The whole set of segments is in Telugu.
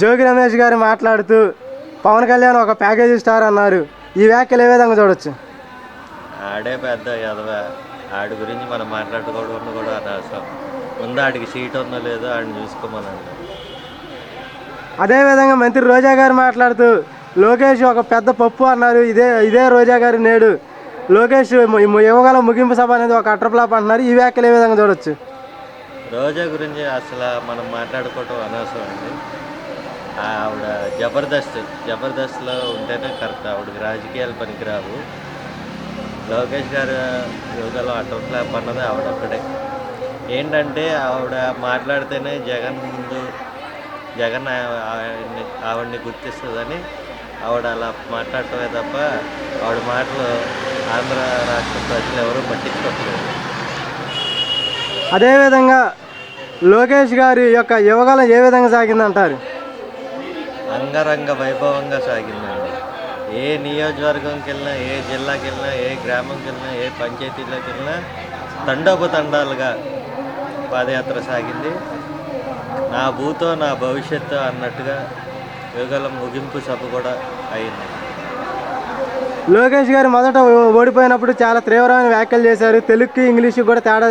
జోగి రమేష్ గారు మాట్లాడుతూ పవన్ కళ్యాణ్ ఒక ప్యాకేజీ స్టార్ అన్నారు. ఈ వ్యాఖ్యలు ఏ విధంగా చూడొచ్చు? ఆడే పెద్ద ఎదవ ఆడి గురించి మనం మాట్లాడుకోవడం కూడా అనవసరం ముందు ఆడికి సీట్ ఉందో లేదో ఆడిని చూసుకోమనండి. అదేవిధంగా మంత్రి రోజా గారు మాట్లాడుతూ లోకేష్ ఒక పెద్ద పప్పు అన్నారు. ఇదే ఇదే రోజా గారు నేడు. లోకేష్ ఇవ్వగల ముగింపు సభ అనేది ఒక అట్రప్లాప్ అంటున్నారు. ఈ వ్యాఖ్యలు ఏ విధంగా చూడొచ్చు? రోజా గురించి అసలు మనం మాట్లాడుకోవటం అనవసరం అండి. ఆవిడ జబర్దస్త్ జబర్దస్త్లో ఉంటేనే కరెక్ట్. ఆవిడకి రాజకీయాలు పనికిరావు. లోకేష్ గారు యోగాలో అటల్ ఫ్లాప్ అన్నది ఆవిడ ఒక్కడే ఏంటంటే ఆవిడ మాట్లాడితేనే జగన్ ముందు జగన్ ఆ- ఆయన్ని ఆవిడని గుర్తిస్తుందని ఆవిడ అలా మాట్లాడటమే తప్ప ఆవిడ మాటలు ఆంధ్ర రాష్ట్ర ప్రజలు ఎవరూ పట్టించుకోవట్లేదు అదేవిధంగా లోకేష్ గారి యొక్క యువగలం ఏ విధంగా సాగిందంటారు? అంగరంగ వైభవంగా సాగిందండి. ఏ నియోజకవర్గంకి వెళ్ళినా ఏ జిల్లాకి వెళ్ళినా ఏ గ్రామంకి వెళ్ళినా ఏ పంచాయతీలోకి వెళ్ళినా తండోపతండాలుగా పాదయాత్ర సాగింది. నా భూతో నా భవిష్యత్తు అన్నట్టుగా యుగల ముగింపు సభ కూడా అయింది. లోకేష్ గారు మొదట ఓడిపోయినప్పుడు చాలా తీవ్రమైన వ్యాఖ్యలు చేశారు. తెలుగుకి ఇంగ్లీష్కి కూడా తేడా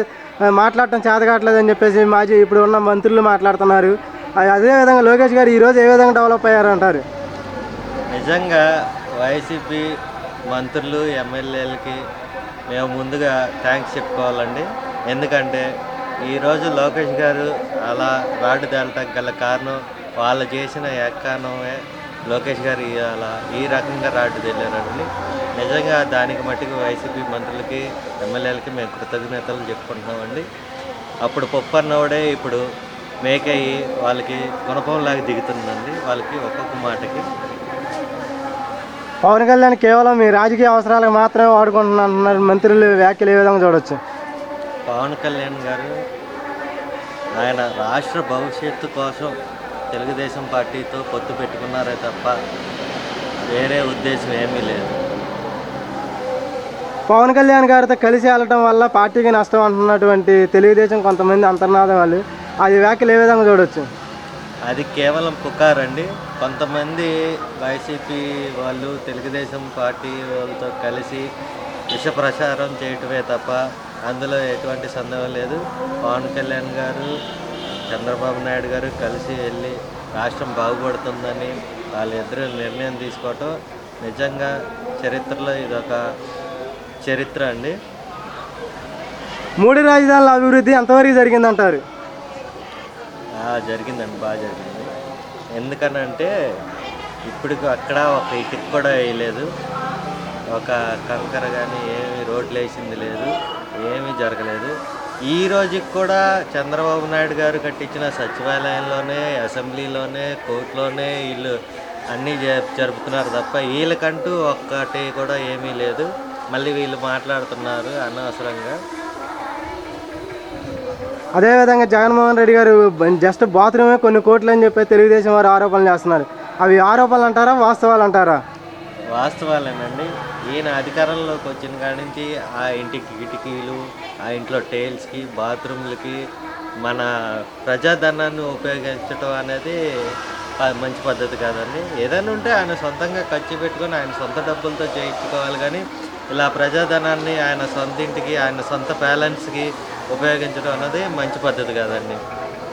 మాట్లాడటం చేతకావట్లేదని చెప్పేసి మాజీ ఇప్పుడు ఉన్న మంత్రులు మాట్లాడుతున్నారు. అదేవిధంగా లోకేష్ గారు ఈరోజు ఏ విధంగా డెవలప్ అయ్యారంటారు? నిజంగా వైసీపీ మంత్రులు ఎమ్మెల్యేలకి మేము ముందుగా థ్యాంక్స్ చెప్పుకోవాలండి. ఎందుకంటే ఈరోజు లోకేష్ గారు అలా రాడ్డు తేలటానికి గల కారణం వాళ్ళు చేసిన ఏకానమే లోకేష్ గారు అలా ఈ రకంగా రాడ్డు తేలారండి. నిజంగా దానికి మట్టుకు వైసీపీ మంత్రులకి ఎమ్మెల్యేలకి మేము కృతజ్ఞతలు చెప్పుకుంటున్నామండి. అప్పుడు పొప్పన్నోడే ఇప్పుడు ఇప్పుడు మేకయ్యి వాళ్ళకి గుణపంలాగా దిగుతుందండి. వాళ్ళకి ఒక్కొక్క మాటకి. పవన్ కళ్యాణ్ కేవలం మీ రాజకీయ అవసరాలకు మాత్రమే వాడుకుంటున్నారు మంత్రులు వ్యాఖ్యలు ఏ విధంగా చూడొచ్చు? పవన్ కళ్యాణ్ గారు ఆయన రాష్ట్ర భవిష్యత్తు కోసం తెలుగుదేశం పార్టీతో పొత్తు పెట్టుకున్నారే తప్ప వేరే ఉద్దేశం ఏమీ లేదు. పవన్ కళ్యాణ్ గారితో కలిసి వెళ్ళటం వల్ల పార్టీకి నష్టం అంటున్నటువంటి తెలుగుదేశం కొంతమంది అంతర్నాద వాళ్ళు అది వ్యాఖ్యలు ఏ విధంగా చూడొచ్చు? అది కేవలం పుకారండి. కొంతమంది వైసీపీ వాళ్ళు తెలుగుదేశం పార్టీ వాళ్ళతో కలిసి విష ప్రచారం చేయటమే తప్ప అందులో ఎటువంటి సందేహం లేదు. పవన్ కళ్యాణ్ గారు చంద్రబాబు నాయుడు గారు కలిసి వెళ్ళి రాష్ట్రం బాగుపడుతుందని వాళ్ళిద్దరూ నిర్ణయం తీసుకోవటం నిజంగా చరిత్రలో ఇదొక చరిత్ర అండి. మూడు రాజధానుల అభివృద్ధి ఎంతవరకు జరిగిందంటారు? జరిగిందండి బాగా జరిగింది. ఎందుకనంటే ఇప్పటికి అక్కడ ఒక ఇటుక కూడా వేయలేదు. ఒక కంకర కానీ ఏమి రోడ్లు వేసింది లేదు ఏమీ జరగలేదు. ఈ రోజుకి కూడా చంద్రబాబు నాయుడు గారు కట్టించిన సచివాలయంలోనే అసెంబ్లీలోనే కోర్టులోనే వీళ్ళు అన్నీ జ- జరుపుతున్నారు తప్ప వీళ్ళకంటూ ఒక్కటి కూడా ఏమీ లేదు. మళ్ళీ వీళ్ళు మాట్లాడుతున్నారు అనవసరంగా. అదేవిధంగా జగన్మోహన్ రెడ్డి గారు జస్ట్ బాత్రూమే కొన్ని కోట్లు అని చెప్పి తెలుగుదేశం వారు ఆరోపణలు చేస్తున్నారు. అవి ఆరోపణలు అంటారా వాస్తవాలు అంటారా? వాస్తవాలేనండి. ఈయన అధికారంలోకి వచ్చిన కాడి నుంచి ఆ ఇంటికి కిటికీలు ఆ ఇంట్లో టైల్స్కి బాత్రూమ్లకి మన ప్రజాధనాన్ని ఉపయోగించడం అనేది మంచి పద్ధతి కాదండి. ఏదైనా ఉంటే ఆయన సొంతంగా ఖర్చు పెట్టుకొని ఆయన సొంత డబ్బులతో చేయించుకోవాలి కానీ ఇలా ప్రజాధనాన్ని ఆయన సొంత ఇంటికి ఆయన సొంత బ్యాలెన్స్కి ఉపయోగించడం అన్నది మంచి పద్ధతి కాదండి.